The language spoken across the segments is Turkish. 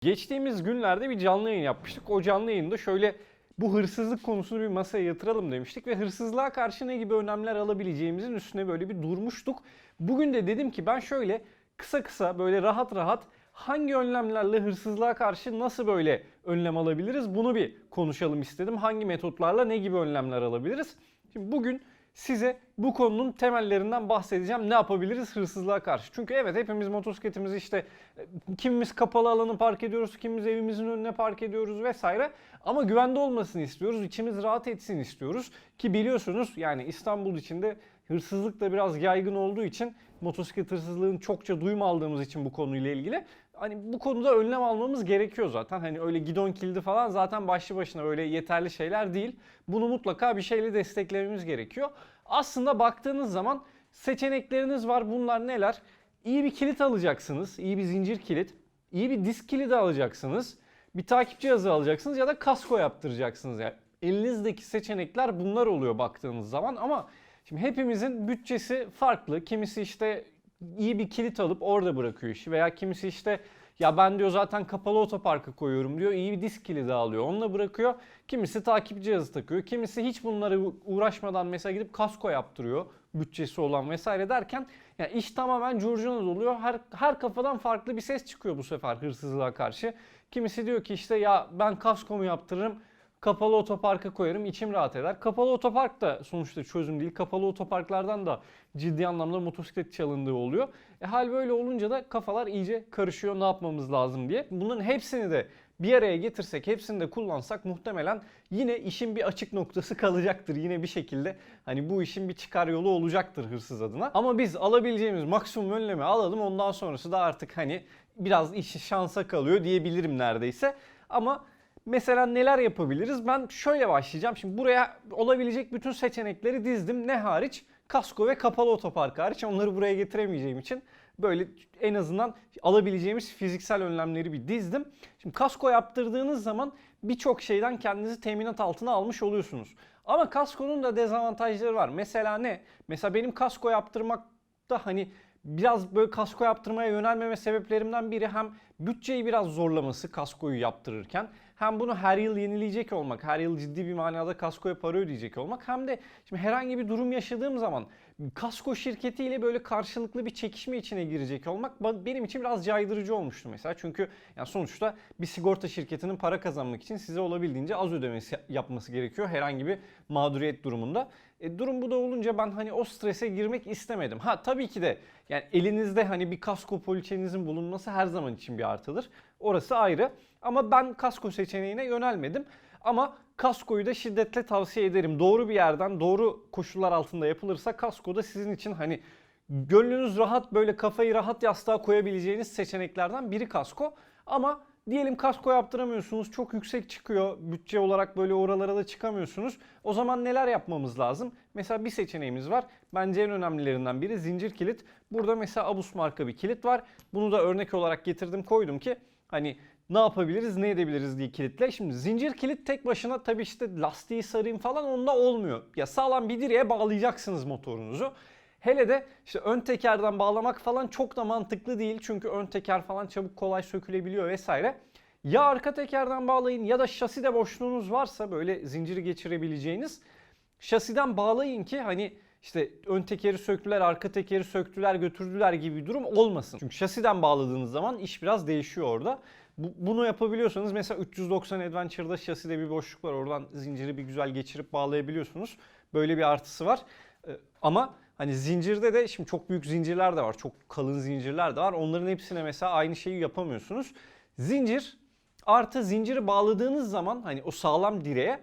Geçtiğimiz günlerde bir canlı yayın yapmıştık. O canlı yayında şöyle bu hırsızlık konusunu bir masaya yatıralım demiştik ve hırsızlığa karşı ne gibi önlemler alabileceğimizin üstüne böyle bir durmuştuk. Bugün de dedim ki ben şöyle kısa kısa böyle rahat rahat hangi önlemlerle hırsızlığa karşı nasıl böyle önlem alabiliriz bunu bir konuşalım istedim. Hangi metotlarla ne gibi önlemler alabiliriz? Şimdi bugün size bu konunun temellerinden bahsedeceğim. Ne yapabiliriz hırsızlığa karşı? Çünkü evet hepimiz motosikletimizi işte e, kimimiz kapalı alanı park ediyoruz, kimimiz evimizin önüne park ediyoruz vesaire. Ama güvende olmasını istiyoruz, içimiz rahat etsin istiyoruz. Ki biliyorsunuz yani İstanbul içinde hırsızlık da biraz yaygın olduğu için motosiklet hırsızlığını çokça duyum aldığımız için bu konuyla ilgili hani bu konuda önlem almamız gerekiyor zaten. Hani öyle gidon kilidi falan zaten başlı başına öyle yeterli şeyler değil. Bunu mutlaka bir şeyle desteklememiz gerekiyor. Aslında baktığınız zaman seçenekleriniz var. Bunlar neler? İyi bir kilit alacaksınız. iyi bir zincir kilit. İyi bir disk kilidi alacaksınız. Bir takip cihazı alacaksınız ya da kasko yaptıracaksınız. Yani elinizdeki seçenekler bunlar oluyor baktığınız zaman ama şimdi hepimizin bütçesi farklı. Kimisi işte iyi bir kilit alıp orada bırakıyor işi veya kimisi işte ya ben diyor zaten kapalı otoparka koyuyorum diyor. iyi bir disk kilidi alıyor. Onunla bırakıyor. Kimisi takip cihazı takıyor. Kimisi hiç bunları uğraşmadan mesela gidip kasko yaptırıyor. Bütçesi olan vesaire derken yani iş tamamen curcuna oluyor. Her, her kafadan farklı bir ses çıkıyor bu sefer hırsızlığa karşı. Kimisi diyor ki işte ya ben kaskomu yaptırırım. Kapalı otoparka koyarım içim rahat eder. Kapalı otopark da sonuçta çözüm değil. Kapalı otoparklardan da ciddi anlamda motosiklet çalındığı oluyor. E hal böyle olunca da kafalar iyice karışıyor ne yapmamız lazım diye. Bunların hepsini de bir araya getirsek, hepsini de kullansak muhtemelen yine işin bir açık noktası kalacaktır. Yine bir şekilde hani bu işin bir çıkar yolu olacaktır hırsız adına. Ama biz alabileceğimiz maksimum önlemi alalım. Ondan sonrası da artık hani biraz iş şansa kalıyor diyebilirim neredeyse. Ama Mesela neler yapabiliriz? Ben şöyle başlayacağım. Şimdi buraya olabilecek bütün seçenekleri dizdim. Ne hariç? Kasko ve kapalı otopark hariç. Onları buraya getiremeyeceğim için böyle en azından alabileceğimiz fiziksel önlemleri bir dizdim. Şimdi kasko yaptırdığınız zaman birçok şeyden kendinizi teminat altına almış oluyorsunuz. Ama kaskonun da dezavantajları var. Mesela ne? Mesela benim kasko yaptırmakta hani biraz böyle kasko yaptırmaya yönelmeme sebeplerimden biri hem bütçeyi biraz zorlaması kaskoyu yaptırırken hem bunu her yıl yenileyecek olmak, her yıl ciddi bir manada kaskoya para ödeyecek olmak hem de şimdi herhangi bir durum yaşadığım zaman kasko şirketiyle böyle karşılıklı bir çekişme içine girecek olmak benim için biraz caydırıcı olmuştu mesela. Çünkü yani sonuçta bir sigorta şirketinin para kazanmak için size olabildiğince az ödemesi yapması gerekiyor herhangi bir mağduriyet durumunda. E, durum bu da olunca ben hani o strese girmek istemedim. Ha tabii ki de yani elinizde hani bir kasko poliçenizin bulunması her zaman için bir artıdır. Orası ayrı. Ama ben kasko seçeneğine yönelmedim. Ama kaskoyu da şiddetle tavsiye ederim. Doğru bir yerden, doğru koşullar altında yapılırsa kasko da sizin için hani gönlünüz rahat böyle kafayı rahat yastığa koyabileceğiniz seçeneklerden biri kasko. Ama diyelim kasko yaptıramıyorsunuz, çok yüksek çıkıyor, bütçe olarak böyle oralara da çıkamıyorsunuz. O zaman neler yapmamız lazım? Mesela bir seçeneğimiz var. Bence en önemlilerinden biri zincir kilit. Burada mesela Abus marka bir kilit var. Bunu da örnek olarak getirdim koydum ki hani ne yapabiliriz, ne edebiliriz diye kilitle. Şimdi zincir kilit tek başına tabii işte lastiği sarayım falan onda olmuyor. Ya sağlam bir direğe bağlayacaksınız motorunuzu. Hele de işte ön tekerden bağlamak falan çok da mantıklı değil. Çünkü ön teker falan çabuk kolay sökülebiliyor vesaire. Ya arka tekerden bağlayın ya da şaside boşluğunuz varsa böyle zinciri geçirebileceğiniz şasiden bağlayın ki hani işte ön tekeri söktüler, arka tekeri söktüler, götürdüler gibi bir durum olmasın. Çünkü şasiden bağladığınız zaman iş biraz değişiyor orada. Bu, bunu yapabiliyorsanız mesela 390 Adventure'da şaside bir boşluk var. Oradan zinciri bir güzel geçirip bağlayabiliyorsunuz. Böyle bir artısı var. Ee, ama hani zincirde de şimdi çok büyük zincirler de var. Çok kalın zincirler de var. Onların hepsine mesela aynı şeyi yapamıyorsunuz. Zincir artı zinciri bağladığınız zaman hani o sağlam direğe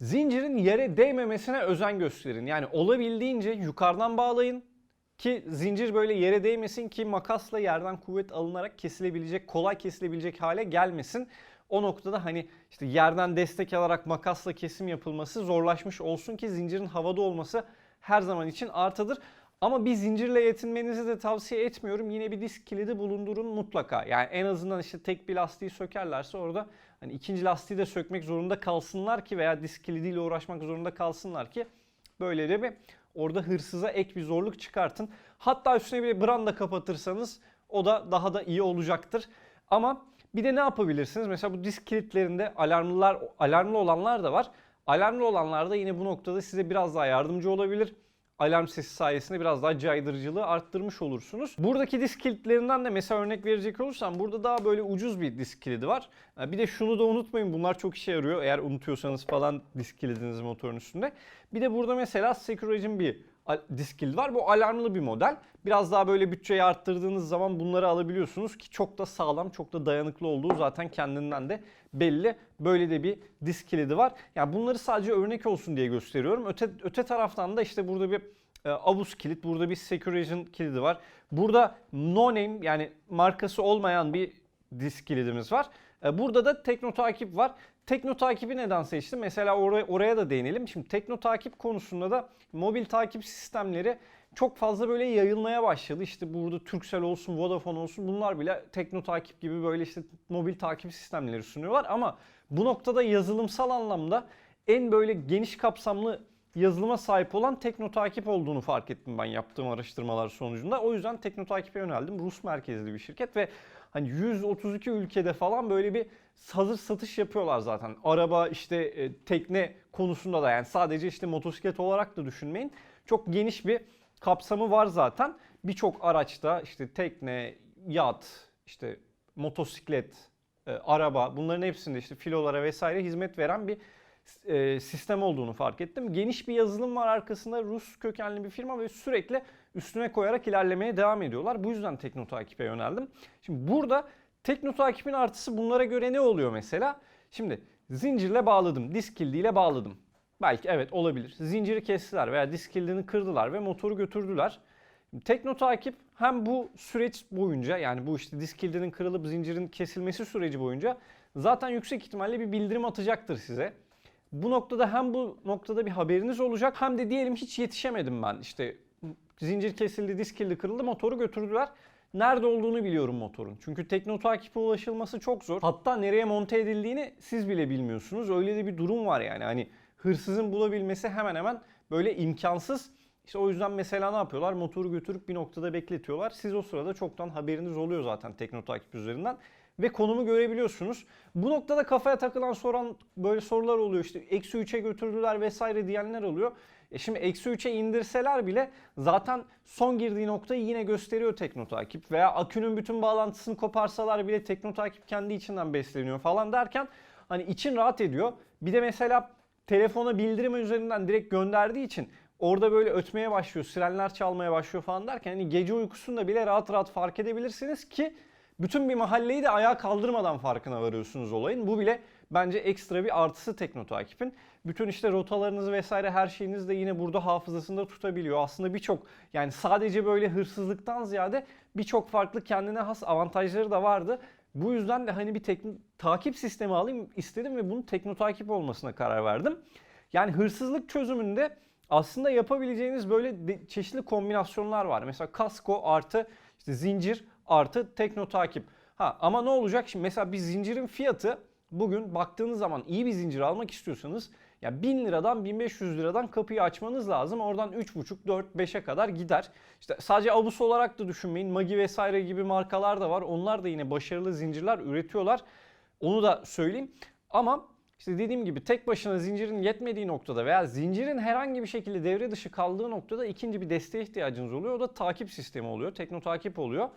zincirin yere değmemesine özen gösterin. Yani olabildiğince yukarıdan bağlayın ki zincir böyle yere değmesin ki makasla yerden kuvvet alınarak kesilebilecek, kolay kesilebilecek hale gelmesin. O noktada hani işte yerden destek alarak makasla kesim yapılması zorlaşmış olsun ki zincirin havada olması her zaman için artıdır. Ama bir zincirle yetinmenizi de tavsiye etmiyorum. Yine bir disk kilidi bulundurun mutlaka. Yani en azından işte tek bir lastiği sökerlerse orada hani ikinci lastiği de sökmek zorunda kalsınlar ki veya disk kilidiyle uğraşmak zorunda kalsınlar ki böyle de bir orada hırsıza ek bir zorluk çıkartın. Hatta üstüne bir branda kapatırsanız o da daha da iyi olacaktır. Ama Bir de ne yapabilirsiniz? Mesela bu disk kilitlerinde alarmlılar alarmlı olanlar da var. Alarmlı olanlar da yine bu noktada size biraz daha yardımcı olabilir. Alarm sesi sayesinde biraz daha caydırıcılığı arttırmış olursunuz. Buradaki disk kilitlerinden de mesela örnek verecek olursam burada daha böyle ucuz bir disk kilidi var. Bir de şunu da unutmayın bunlar çok işe yarıyor eğer unutuyorsanız falan disk kilidiniz motorun üstünde. Bir de burada mesela Securage'in bir disk kilidi var. Bu alarmlı bir model. Biraz daha böyle bütçeyi arttırdığınız zaman bunları alabiliyorsunuz ki çok da sağlam, çok da dayanıklı olduğu zaten kendinden de belli. Böyle de bir disk kilidi var. Yani bunları sadece örnek olsun diye gösteriyorum. Öte, öte taraftan da işte burada bir e, Abus kilit, burada bir Securage'in kilidi var. Burada no name yani markası olmayan bir disk kilidimiz var. E, Burada da tekno takip var. Tekno takibi neden seçtim? Mesela oraya, oraya da değinelim. Şimdi tekno takip konusunda da mobil takip sistemleri çok fazla böyle yayılmaya başladı. İşte burada Turkcell olsun, Vodafone olsun bunlar bile tekno takip gibi böyle işte mobil takip sistemleri sunuyorlar. Ama bu noktada yazılımsal anlamda en böyle geniş kapsamlı yazılıma sahip olan Tekno Takip olduğunu fark ettim ben yaptığım araştırmalar sonucunda. O yüzden Tekno Takip'e yöneldim. Rus merkezli bir şirket ve hani 132 ülkede falan böyle bir hazır satış yapıyorlar zaten. Araba işte e, tekne konusunda da yani sadece işte motosiklet olarak da düşünmeyin. Çok geniş bir kapsamı var zaten. Birçok araçta işte tekne, yat, işte motosiklet, e, araba bunların hepsinde işte filolara vesaire hizmet veren bir e, sistem olduğunu fark ettim. Geniş bir yazılım var arkasında Rus kökenli bir firma ve sürekli üstüne koyarak ilerlemeye devam ediyorlar. Bu yüzden Tekno Takip'e yöneldim. Şimdi burada Tekno Takip'in artısı bunlara göre ne oluyor mesela? Şimdi zincirle bağladım, disk kildiyle bağladım. Belki evet olabilir. Zinciri kestiler veya disk kilidini kırdılar ve motoru götürdüler. Tekno takip hem bu süreç boyunca yani bu işte disk kilidinin kırılıp zincirin kesilmesi süreci boyunca zaten yüksek ihtimalle bir bildirim atacaktır size. Bu noktada hem bu noktada bir haberiniz olacak hem de diyelim hiç yetişemedim ben. İşte zincir kesildi, disk kilidi kırıldı, motoru götürdüler. Nerede olduğunu biliyorum motorun. Çünkü tekno takipe ulaşılması çok zor. Hatta nereye monte edildiğini siz bile bilmiyorsunuz. Öyle de bir durum var yani. Hani hırsızın bulabilmesi hemen hemen böyle imkansız. İşte o yüzden mesela ne yapıyorlar? Motoru götürüp bir noktada bekletiyorlar. Siz o sırada çoktan haberiniz oluyor zaten tekno takip üzerinden ve konumu görebiliyorsunuz. Bu noktada kafaya takılan soran böyle sorular oluyor. İşte eksi 3'e götürdüler vesaire diyenler oluyor. E şimdi eksi 3'e indirseler bile zaten son girdiği noktayı yine gösteriyor tekno takip. Veya akünün bütün bağlantısını koparsalar bile tekno takip kendi içinden besleniyor falan derken hani için rahat ediyor. Bir de mesela telefona bildirim üzerinden direkt gönderdiği için orada böyle ötmeye başlıyor, sirenler çalmaya başlıyor falan derken hani gece uykusunda bile rahat rahat fark edebilirsiniz ki bütün bir mahalleyi de ayağa kaldırmadan farkına varıyorsunuz olayın. Bu bile bence ekstra bir artısı tekno takipin. Bütün işte rotalarınızı vesaire her şeyiniz de yine burada hafızasında tutabiliyor. Aslında birçok yani sadece böyle hırsızlıktan ziyade birçok farklı kendine has avantajları da vardı. Bu yüzden de hani bir tekno, takip sistemi alayım istedim ve bunun tekno takip olmasına karar verdim. Yani hırsızlık çözümünde aslında yapabileceğiniz böyle de- çeşitli kombinasyonlar var. Mesela kasko artı işte zincir artı tekno takip. Ha ama ne olacak şimdi mesela bir zincirin fiyatı bugün baktığınız zaman iyi bir zincir almak istiyorsanız ya 1000 liradan 1500 liradan kapıyı açmanız lazım. Oradan 3,5 4 5'e kadar gider. İşte sadece Abus olarak da düşünmeyin. Magi vesaire gibi markalar da var. Onlar da yine başarılı zincirler üretiyorlar. Onu da söyleyeyim. Ama işte dediğim gibi tek başına zincirin yetmediği noktada veya zincirin herhangi bir şekilde devre dışı kaldığı noktada ikinci bir desteğe ihtiyacınız oluyor. O da takip sistemi oluyor. Tekno takip oluyor.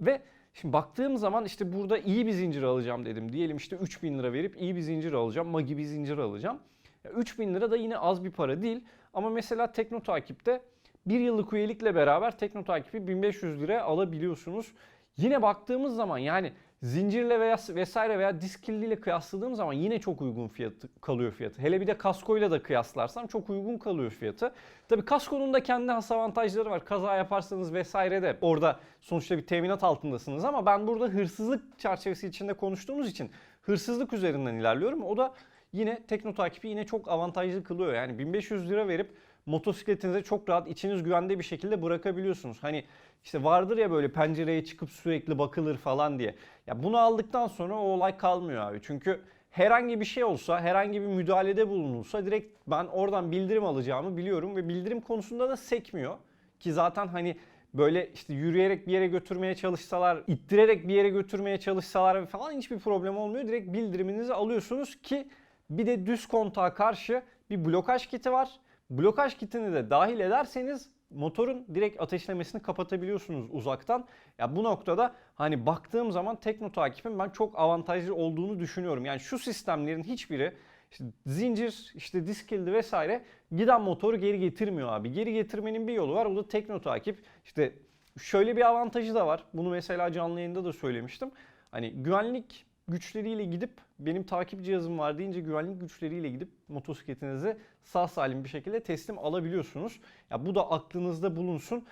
Ve şimdi baktığım zaman işte burada iyi bir zincir alacağım dedim. Diyelim işte 3000 lira verip iyi bir zincir alacağım. Magi bir zincir alacağım. Ya 3000 lira da yine az bir para değil. Ama mesela Tekno takipte bir yıllık üyelikle beraber Tekno takibi 1500 liraya alabiliyorsunuz. Yine baktığımız zaman yani zincirle veya vesaire veya disk kildiyle kıyasladığım zaman yine çok uygun fiyatı kalıyor fiyatı. Hele bir de kaskoyla da kıyaslarsam çok uygun kalıyor fiyatı. Tabii kaskonun da kendi has avantajları var. Kaza yaparsanız vesaire de orada sonuçta bir teminat altındasınız ama ben burada hırsızlık çerçevesi içinde konuştuğumuz için hırsızlık üzerinden ilerliyorum. O da yine tekno takibi yine çok avantajlı kılıyor. Yani 1500 lira verip motosikletinize çok rahat içiniz güvende bir şekilde bırakabiliyorsunuz. Hani işte vardır ya böyle pencereye çıkıp sürekli bakılır falan diye. Ya bunu aldıktan sonra o olay kalmıyor abi. Çünkü herhangi bir şey olsa, herhangi bir müdahalede bulunulsa direkt ben oradan bildirim alacağımı biliyorum ve bildirim konusunda da sekmiyor. Ki zaten hani böyle işte yürüyerek bir yere götürmeye çalışsalar, ittirerek bir yere götürmeye çalışsalar falan hiçbir problem olmuyor. Direkt bildiriminizi alıyorsunuz ki bir de düz kontağa karşı bir blokaj kiti var. Blokaj kitini de dahil ederseniz motorun direkt ateşlemesini kapatabiliyorsunuz uzaktan. Ya bu noktada hani baktığım zaman tekno takibin ben çok avantajlı olduğunu düşünüyorum. Yani şu sistemlerin hiçbiri işte zincir, işte disk kilidi vesaire giden motoru geri getirmiyor abi. Geri getirmenin bir yolu var. O da tekno takip. İşte şöyle bir avantajı da var. Bunu mesela canlı yayında da söylemiştim. Hani güvenlik güçleriyle gidip benim takip cihazım var deyince güvenlik güçleriyle gidip motosikletinizi sağ salim bir şekilde teslim alabiliyorsunuz. Ya bu da aklınızda bulunsun.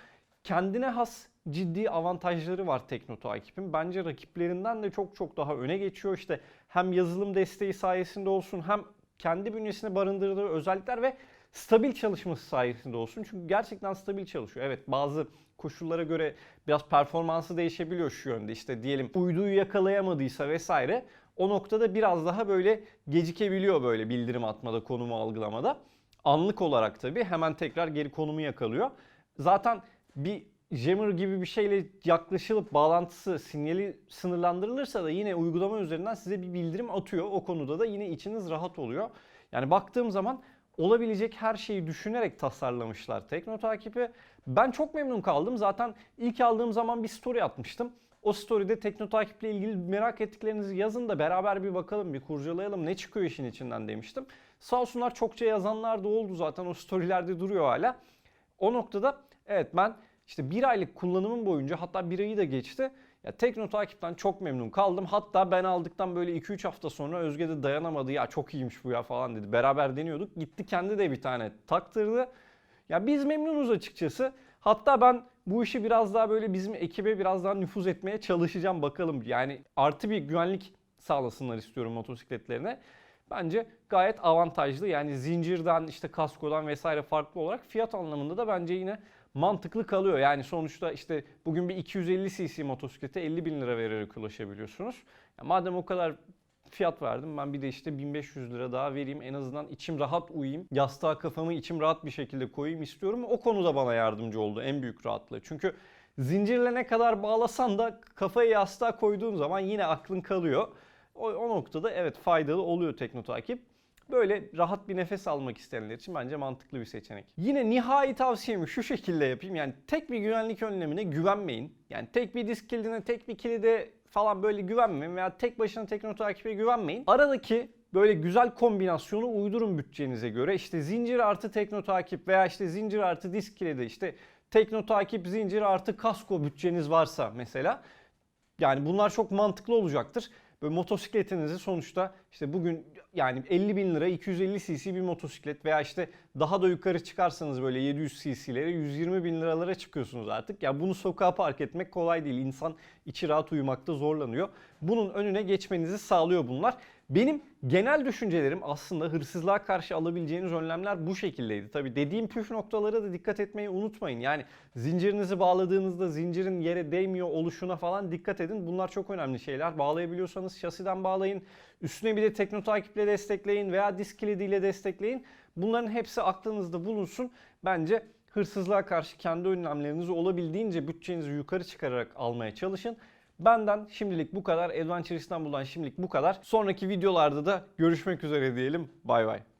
Kendine has ciddi avantajları var Tekno takibin. Bence rakiplerinden de çok çok daha öne geçiyor. İşte hem yazılım desteği sayesinde olsun hem kendi bünyesine barındırdığı özellikler ve stabil çalışması sayesinde olsun. Çünkü gerçekten stabil çalışıyor. Evet bazı koşullara göre biraz performansı değişebiliyor şu yönde. İşte diyelim uyduyu yakalayamadıysa vesaire o noktada biraz daha böyle gecikebiliyor böyle bildirim atmada, konumu algılamada. Anlık olarak tabii hemen tekrar geri konumu yakalıyor. Zaten bir jammer gibi bir şeyle yaklaşılıp bağlantısı, sinyali sınırlandırılırsa da yine uygulama üzerinden size bir bildirim atıyor. O konuda da yine içiniz rahat oluyor. Yani baktığım zaman olabilecek her şeyi düşünerek tasarlamışlar Tekno takibi. Ben çok memnun kaldım. Zaten ilk aldığım zaman bir story atmıştım. O story'de Tekno takiple ilgili merak ettiklerinizi yazın da beraber bir bakalım, bir kurcalayalım ne çıkıyor işin içinden demiştim. Sağ olsunlar çokça yazanlar da oldu zaten o storylerde duruyor hala. O noktada evet ben işte bir aylık kullanımım boyunca hatta bir ayı da geçti. Ya Tekno takipten çok memnun kaldım. Hatta ben aldıktan böyle 2-3 hafta sonra Özge de dayanamadı. Ya çok iyiymiş bu ya falan dedi. Beraber deniyorduk. Gitti kendi de bir tane taktırdı. Ya biz memnunuz açıkçası. Hatta ben bu işi biraz daha böyle bizim ekibe biraz daha nüfuz etmeye çalışacağım bakalım. Yani artı bir güvenlik sağlasınlar istiyorum motosikletlerine. Bence gayet avantajlı. Yani zincirden işte kaskodan vesaire farklı olarak fiyat anlamında da bence yine mantıklı kalıyor. Yani sonuçta işte bugün bir 250 cc motosiklete 50 bin lira vererek ulaşabiliyorsunuz. Ya madem o kadar fiyat verdim ben bir de işte 1500 lira daha vereyim en azından içim rahat uyuyayım. Yastığa kafamı içim rahat bir şekilde koyayım istiyorum. O konuda bana yardımcı oldu en büyük rahatlığı. Çünkü zincirle ne kadar bağlasan da kafayı yastığa koyduğun zaman yine aklın kalıyor. O, o noktada evet faydalı oluyor tekno. Böyle rahat bir nefes almak isteyenler için bence mantıklı bir seçenek. Yine nihai tavsiyemi şu şekilde yapayım. Yani tek bir güvenlik önlemine güvenmeyin. Yani tek bir disk kilidine, tek bir kilide falan böyle güvenmeyin veya tek başına tekno takibe güvenmeyin. Aradaki böyle güzel kombinasyonu uydurun bütçenize göre. İşte zincir artı tekno takip veya işte zincir artı disk kilidi işte tekno takip zincir artı kasko bütçeniz varsa mesela. Yani bunlar çok mantıklı olacaktır. Böyle motosikletinizi sonuçta işte bugün yani 50 bin lira 250 cc bir motosiklet veya işte daha da yukarı çıkarsanız böyle 700 cc'lere 120 bin liralara çıkıyorsunuz artık. Ya bunu sokağa park etmek kolay değil. İnsan içi rahat uyumakta zorlanıyor. Bunun önüne geçmenizi sağlıyor bunlar. Benim genel düşüncelerim aslında hırsızlığa karşı alabileceğiniz önlemler bu şekildeydi. Tabi dediğim püf noktalara da dikkat etmeyi unutmayın. Yani zincirinizi bağladığınızda zincirin yere değmiyor oluşuna falan dikkat edin. Bunlar çok önemli şeyler. Bağlayabiliyorsanız şasiden bağlayın. Üstüne bir de tekno takiple destekleyin veya disk kilidiyle destekleyin. Bunların hepsi aklınızda bulunsun. Bence hırsızlığa karşı kendi önlemlerinizi olabildiğince bütçenizi yukarı çıkararak almaya çalışın. Benden şimdilik bu kadar. Adventure İstanbul'dan şimdilik bu kadar. Sonraki videolarda da görüşmek üzere diyelim. Bay bay.